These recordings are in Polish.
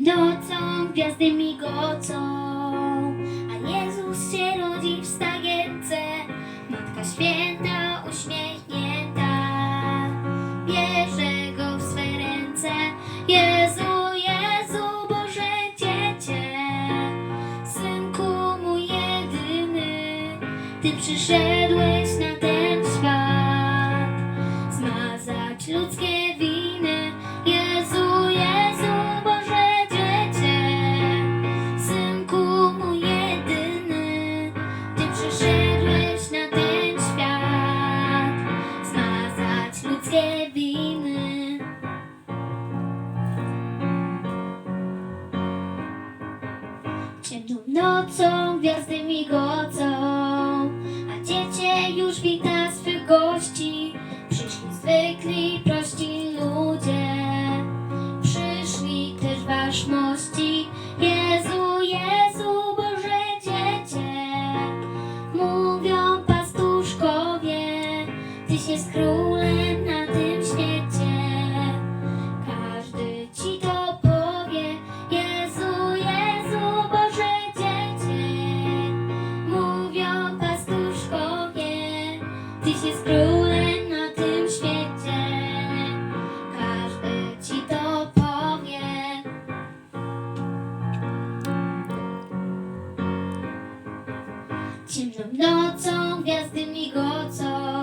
nocą gwiazdy migocą, a Jezus się rodzi w stajence. Matka święta uśmiechnięta, bierze go w swe ręce. Jezu, Jezu, Boże Dziecię, Synku mój jedyny, Ty przyszedłeś na ten świat, zmazać ludzkie nocą gwiazdy migocą, a dziecię już wita swych gości. Przyszli zwykli, prości ludzie, przyszli też ważności. Jezu, Jezu, Boże Dziecię, mówią pastuszkowie, Tyś jest królem na Tyś jest królem na tym świecie. Każdy ci to powie. Ciemną nocą gwiazdy migocą,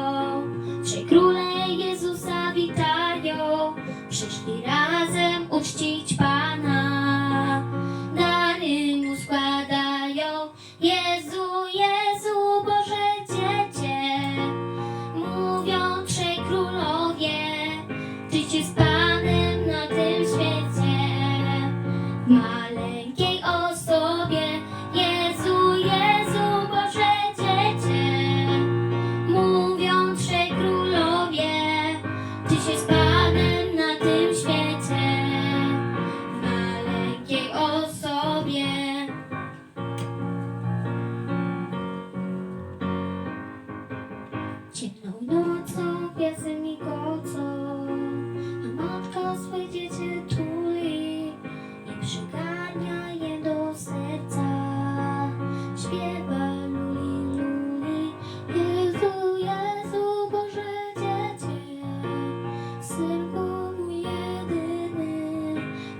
maleńkiej osobie. Jezu, Jezu, Boże Dziecię, mówią trzej królowie, Tyś jest Panem na tym świecie, w maleńkiej osobie. Ciemną nocą